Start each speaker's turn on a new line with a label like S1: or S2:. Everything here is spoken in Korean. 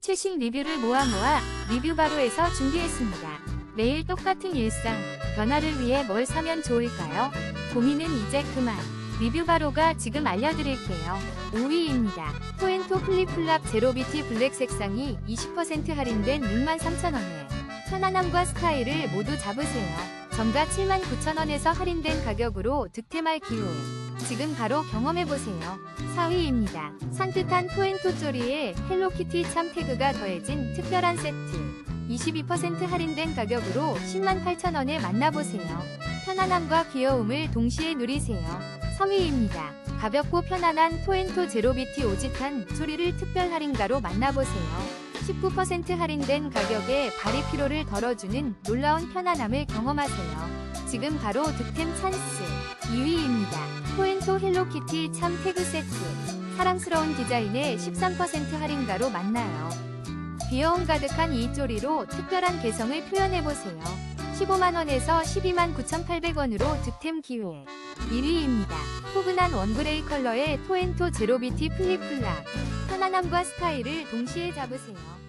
S1: 최신 리뷰를 모아 모아 리뷰 바로에서 준비했습니다. 매일 똑같은 일상, 변화를 위해 뭘 사면 좋을까요? 고민은 이제 그만. 리뷰 바로가 지금 알려드릴게요. 5위입니다. 토엔토 플립플랍 제로비티 블랙 색상이 20% 할인된 63,000원에 편안함과 스타일을 모두 잡으세요. 정가 79,000원에서 할인된 가격으로 득템할 기회. 지금 바로 경험해보세요. 4위입니다. 산뜻한 토엔토 쪼리에 헬로키티 참 태그가 더해진 특별한 세트. 22% 할인된 가격으로 108,000원에 만나보세요. 편안함과 귀여움을 동시에 누리세요. 3위입니다. 가볍고 편안한 토엔토 제로비티 오짓한 소리를 특별 할인가로 만나보세요. 19% 할인된 가격에 발이 피로를 덜어주는 놀라운 편안함을 경험하세요. 지금 바로 득템 찬스. 2위입니다. 토엔토 헬로키티 참 태그 세트. 사랑스러운 디자인의 13% 할인가로 만나요. 귀여움 가득한 이 쪼리로 특별한 개성을 표현해보세요. 15만원에서 12만 9,800원으로 득템 기회. 1위입니다. 포근한 원그레이 컬러의 토엔토 제로비티 플립플랍. 편안함과 스타일을 동시에 잡으세요.